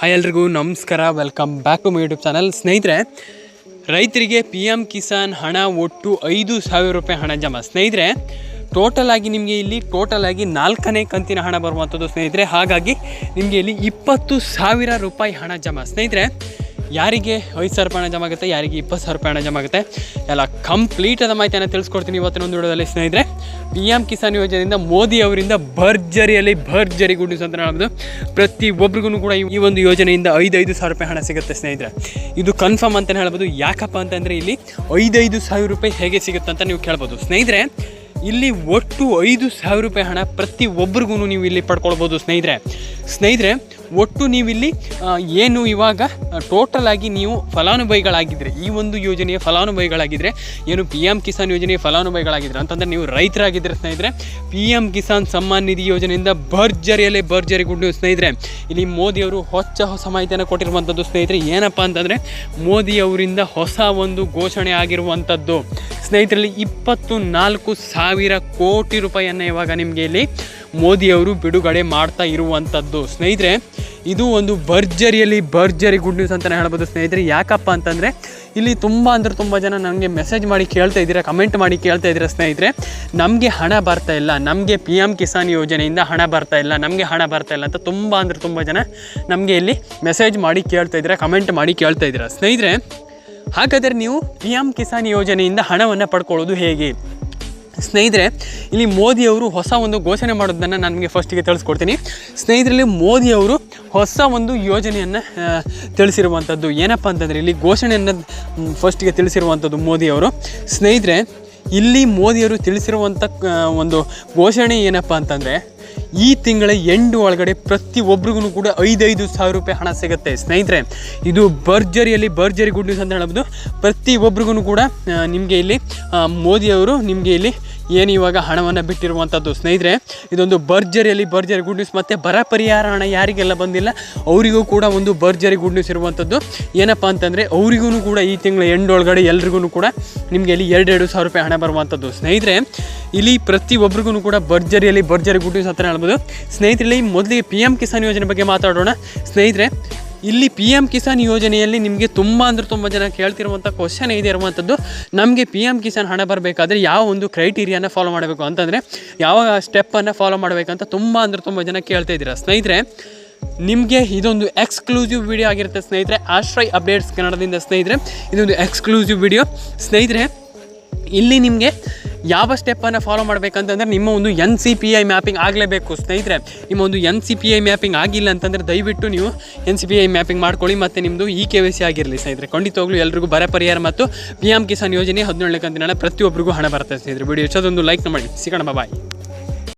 Hi ಎಲ್ರಿಗೂ, ನಮಸ್ಕಾರ. Welcome back to my YouTube channel ಸ್ನೇಹಿತರೆ, ರೈತರಿಗೆ ಪಿ ಎಂ ಕಿಸಾನ್ ಹಣ ಒಟ್ಟು ಐದು ಸಾವಿರ ರೂಪಾಯಿ ಹಣ ಜಮಾ. ಸ್ನೇಹಿತರೆ ಟೋಟಲ್ ಆಗಿ ನಿಮಗೆ ಇಲ್ಲಿ ಟೋಟಲ್ ಆಗಿ ನಾಲ್ಕನೇ ಕಂತಿನ ಹಣ ಬರುವಂಥದ್ದು ಸ್ನೇಹಿತರೆ. ಹಾಗಾಗಿ ನಿಮಗೆ ಇಲ್ಲಿ ಇಪ್ಪತ್ತು ಸಾವಿರ ರೂಪಾಯಿ ಹಣ ಜಮಾ. ಸ್ನೇಹಿತರೆ, ಯಾರಿಗೆ ಐದು ಸಾವಿರ ರೂಪಾಯಿ ಹಣ ಜಮಾ ಆಗುತ್ತೆ, ಯಾರಿಗೆ ಇಪ್ಪತ್ತು ಸಾವಿರ ರೂಪಾಯಿ ಹಣ ಜಮಾ ಆಗುತ್ತೆ, ಎಲ್ಲ ಕಂಪ್ಲೀಟ್ ಆದ ಮಾಹಿತಿಯನ್ನು ತಿಳಿಸ್ಕೊಡ್ತೀನಿ ಇವತ್ತಿನ ಒಂದು ವಿಡಿಯೋದಲ್ಲಿ ಸ್ನೇಹಿತರೆ. ಪಿ ಎಂ ಕಿಸಾನ್ ಯೋಜನೆಯಿಂದ ಮೋದಿ ಅವರಿಂದ ಭರ್ಜರಿಯಲ್ಲಿ ಭರ್ಜರಿ ಗುಡ್ ನ್ಯೂಸ್ ಅಂತ ಹೇಳ್ಬೋದು ಪ್ರತಿ ಒಬ್ರಿಗೂ ಕೂಡ ಈ- ಈ ಒಂದು ಯೋಜನೆಯಿಂದ ಐದೈದು ಸಾವಿರ ರೂಪಾಯಿ ಹಣ ಸಿಗುತ್ತೆ ಸ್ನೇಹಿತರೆ. ಇದು ಕನ್ಫರ್ಮ್ ಅಂತಲೇ ಹೇಳ್ಬೋದು ಯಾಕಪ್ಪ ಅಂತಂದರೆ ಇಲ್ಲಿ ಐದೈದು ಸಾವಿರ ರೂಪಾಯಿ ಹೇಗೆ ಸಿಗುತ್ತೆ ಅಂತ ನೀವು ಕೇಳ್ಬೋದು. ಸ್ನೇಹಿತರೆ, ಇಲ್ಲಿ ಒಟ್ಟು ಐದು ಸಾವಿರ ರೂಪಾಯಿ ಹಣ ಪ್ರತಿ ಒಬ್ರಿಗೂ ನೀವು ಇಲ್ಲಿ ಪಡ್ಕೊಳ್ಬೋದು ಸ್ನೇಹಿತರೆ. ಸ್ನೇಹಿತರೆ ಒಟ್ಟು ನೀವಿಲ್ಲಿ ಏನು ಇವಾಗ ಟೋಟಲ್ ಆಗಿ ನೀವು ಫಲಾನುಭವಿಗಳಾಗಿದ್ದರೆ. ಈ ಒಂದು ಯೋಜನೆಯ ಫಲಾನುಭವಿಗಳಾಗಿದ್ದರೆ ಏನು ಪಿ ಎಂ ಕಿಸಾನ್ ಯೋಜನೆಯ ಫಲಾನುಭವಿಗಳಾಗಿದ್ದರೆ ಅಂತಂದರೆ ನೀವು ರೈತರಾಗಿದ್ದರೆ ಸ್ನೇಹಿತರೆ. ಪಿ ಎಂ ಕಿಸಾನ್ ಸಮ್ಮಾನ್ ನಿಧಿ ಯೋಜನೆಯಿಂದ ಭರ್ಜರಿಯಲ್ಲೇ ಭರ್ಜರಿ ಗುಂಡು ಸ್ನೇಹಿತರೆ, ಇಲ್ಲಿ ಮೋದಿಯವರು ಹೊಚ್ಚ ಹೊಸ ಮಾಹಿತಿಯನ್ನು ಕೊಟ್ಟಿರುವಂಥದ್ದು ಸ್ನೇಹಿತರೆ ಏನಪ್ಪ ಅಂತಂದರೆ ಮೋದಿಯವರಿಂದ ಹೊಸ ಒಂದು ಘೋಷಣೆ ಆಗಿರುವಂಥದ್ದು ಸ್ನೇಹಿತರಲ್ಲಿ ಇಪ್ಪತ್ತು ನಾಲ್ಕು ಸಾವಿರ ಕೋಟಿ ರೂಪಾಯಿಯನ್ನು ಇವಾಗ ನಿಮಗೆ ಇಲ್ಲಿ ಮೋದಿಯವರು ಬಿಡುಗಡೆ ಮಾಡ್ತಾ ಇರುವಂಥದ್ದು ಸ್ನೇಹಿತರೆ ಇದು ಒಂದು ಭರ್ಜರಿಯಲ್ಲಿ ಭರ್ಜರಿ ಗುಡ್ ನ್ಯೂಸ್ ಅಂತಲೇ ಹೇಳ್ಬೋದು ಸ್ನೇಹಿತರೆ. ಯಾಕಪ್ಪ ಅಂತಂದರೆ ಇಲ್ಲಿ ತುಂಬ ಅಂದರೆ ತುಂಬ ಜನ ನನಗೆ ಮೆಸೇಜ್ ಮಾಡಿ ಕೇಳ್ತಾ ಇದ್ದೀರಾ ಕಮೆಂಟ್ ಮಾಡಿ ಕೇಳ್ತಾ ಇದ್ದೀರಾ ಸ್ನೇಹಿತರೆ. ನಮಗೆ ಹಣ ಬರ್ತಾ ಇಲ್ಲ, ನಮಗೆ ಪಿ ಎಂ ಕಿಸಾನ್ ಯೋಜನೆಯಿಂದ ಹಣ ಬರ್ತಾ ಇಲ್ಲ, ನಮಗೆ ಹಣ ಬರ್ತಾ ಇಲ್ಲ ಅಂತ ತುಂಬ ಅಂದರೆ ತುಂಬ ಜನ ನಮಗೆ ಇಲ್ಲಿ ಮೆಸೇಜ್ ಮಾಡಿ ಕೇಳ್ತಾ ಇದ್ದೀರಾ ಕಮೆಂಟ್ ಮಾಡಿ ಕೇಳ್ತಾ ಇದ್ದೀರಾ. ಸ್ನೇಹಿತರೆ, ಹಾಗಾದರೆ ನೀವು ಪಿ ಎಂ ಕಿಸಾನ್ ಯೋಜನೆಯಿಂದ ಹಣವನ್ನು ಪಡ್ಕೊಳ್ಳೋದು ಹೇಗೆ? ಸ್ನೇಹಿತರೆ, ಇಲ್ಲಿ ಮೋದಿಯವರು ಹೊಸ ಒಂದು ಘೋಷಣೆ ಮಾಡೋದನ್ನು ನಾನು ನಿಮಗೆ ಫಸ್ಟಿಗೆ ತಿಳಿಸ್ಕೊಡ್ತೀನಿ. ಸ್ನೇಹಿತರಲ್ಲಿ ಮೋದಿಯವರು ಹೊಸ ಒಂದು ಯೋಜನೆಯನ್ನು ತಿಳಿಸಿರುವಂಥದ್ದು ಏನಪ್ಪ ಅಂತಂದರೆ, ಇಲ್ಲಿ ಘೋಷಣೆಯನ್ನು ಫಸ್ಟಿಗೆ ತಿಳಿಸಿರುವಂಥದ್ದು ಮೋದಿಯವರು ಸ್ನೇಹಿತರೆ, ಇಲ್ಲಿ ಮೋದಿಯವರು ತಿಳಿಸಿರುವಂಥ ಒಂದು ಘೋಷಣೆ ಏನಪ್ಪ ಅಂತಂದರೆ ಈ ತಿಂಗಳ ಎಂಡು ಒಳಗಡೆ ಪ್ರತಿ ಒಬ್ರಿಗೂ ಕೂಡ ಐದೈದು ಸಾವಿರ ರೂಪಾಯಿ ಹಣ ಸಿಗುತ್ತೆ. ಸ್ನೇಹಿತರೆ, ಇದು ಭರ್ಜರಿಯಲ್ಲಿ ಭರ್ಜರಿ ಗುಡ್ ನ್ಯೂಸ್ ಅಂತ ಹೇಳ್ಬೋದು. ಪ್ರತಿ ಒಬ್ರಿಗೂ ಕೂಡ ನಿಮಗೆ ಇಲ್ಲಿ ಮೋದಿಯವರು ನಿಮಗೆ ಇಲ್ಲಿ ಏನು ಇವಾಗ ಹಣವನ್ನು ಬಿಟ್ಟಿರುವಂಥದ್ದು ಸ್ನೇಹಿತರೆ, ಇದೊಂದು ಭರ್ಜರಿಯಲ್ಲಿ ಭರ್ಜರಿ ಗುಡ್ ನ್ಯೂಸ್ ಮತ್ತು ಬರ ಪರಿಹಾರ ಹಣ ಯಾರಿಗೆಲ್ಲ ಬಂದಿಲ್ಲ, ಅವರಿಗೂ ಕೂಡ ಒಂದು ಭರ್ಜರಿ ಗುಡ್ ನ್ಯೂಸ್ ಇರುವಂಥದ್ದು ಏನಪ್ಪ ಅಂತಂದರೆ, ಅವರಿಗೂ ಕೂಡ ಈ ತಿಂಗಳ ಎಂಡ್ ಒಳಗಡೆ ಎಲ್ರಿಗೂ ಕೂಡ ನಿಮಗೆ ಇಲ್ಲಿ ಎರಡೆರಡು ಸಾವಿರ ರೂಪಾಯಿ ಹಣ ಬರುವಂಥದ್ದು ಸ್ನೇಹಿತರೆ ಇಲ್ಲಿ ಪ್ರತಿ ಒಬ್ರಿಗೂ ಕೂಡ ಭರ್ಜರಿಯಲ್ಲಿ ಭರ್ಜರಿ ಗುಡ್ ನ್ಯೂಸ್ ಅಂತ ಹೇಳ್ಬೋದು ಸ್ನೇಹಿತರಲ್ಲಿ ಮೊದಲಿಗೆ ಪಿ ಎಂ ಕಿಸಾನ್ ಯೋಜನೆ ಬಗ್ಗೆ ಮಾತಾಡೋಣ. ಸ್ನೇಹಿತರೆ, ಇಲ್ಲಿ ಪಿ ಎಂ ಕಿಸಾನ್ ಯೋಜನೆಯಲ್ಲಿ ನಿಮಗೆ ತುಂಬ ಅಂದರೆ ತುಂಬ ಜನ ಕೇಳ್ತಿರುವಂಥ ಕ್ವಶನ್ ಇದೆ ಇರುವಂಥದ್ದು ನಮಗೆ ಪಿ ಎಂ ಕಿಸಾನ್ ಹಣ ಬರಬೇಕಾದ್ರೆ ಯಾವ ಒಂದು ಕ್ರೈಟೀರಿಯಾನ ಫಾಲೋ ಮಾಡಬೇಕು ಅಂತಂದರೆ, ಯಾವ ಸ್ಟೆಪ್ಪನ್ನು ಫಾಲೋ ಮಾಡಬೇಕಂತ ತುಂಬ ಅಂದರೆ ತುಂಬ ಜನ ಕೇಳ್ತಾ ಇದ್ದೀರಾ. ಸ್ನೇಹಿತರೆ, ನಿಮಗೆ ಇದೊಂದು ಎಕ್ಸ್ಕ್ಲೂಸಿವ್ ವಿಡಿಯೋ ಆಗಿರುತ್ತೆ ಸ್ನೇಹಿತರೆ. ಆಶ್ರಯ್ ಅಪ್ಡೇಟ್ಸ್ ಕನ್ನಡದಿಂದ ಸ್ನೇಹಿತರೆ, ಇದೊಂದು ಎಕ್ಸ್ಕ್ಲೂಸಿವ್ ವಿಡಿಯೋ ಸ್ನೇಹಿತರೆ, ಇಲ್ಲಿ ನಿಮಗೆ ಯಾವ ಸ್ಟೆಪ್ಪನ್ನು ಫಾಲೋ ಮಾಡಬೇಕಂತಂದ್ರೆ ನಿಮ್ಮ ಒಂದು N C P I mapping ಆಗಲೇಬೇಕು. ಸ್ನೇಹಿತರೆ, ನಿಮ್ಮ ಒಂದು N C P I mapping ಆಗಿಲ್ಲ ಅಂತಂದರೆ ದಯವಿಟ್ಟು ನೀವು N C P I mapping ಮಾಡ್ಕೊಳ್ಳಿ ಮತ್ತು ನಿಮ್ಮದು ಇ ಕೆ ವೈ ಸಿ ಆಗಿರಲಿ ಸ್ನೇಹಿತರೆ. ಖಂಡಿತವಾಗ್ಲೂ ಎಲ್ರಿಗೂ ಬರ ಪರಿಹಾರ ಮತ್ತು ಪಿ ಎಂ ಕಿಸಾನ್ ಯೋಜನೆ ಹದಿನೇಳನೇ ಕಂತಿನ ಪ್ರತಿಯೊಬ್ಬರಿಗೂ ಹಣ ಬರುತ್ತೆ ಸ್ನೇಹಿತರೆ. ವಿಡಿಯೋ ಇಷ್ಟೊಂದು ಲೈಕ್ ಮಾಡಿ. ಸಿಗೋಣ ಬಾಯ್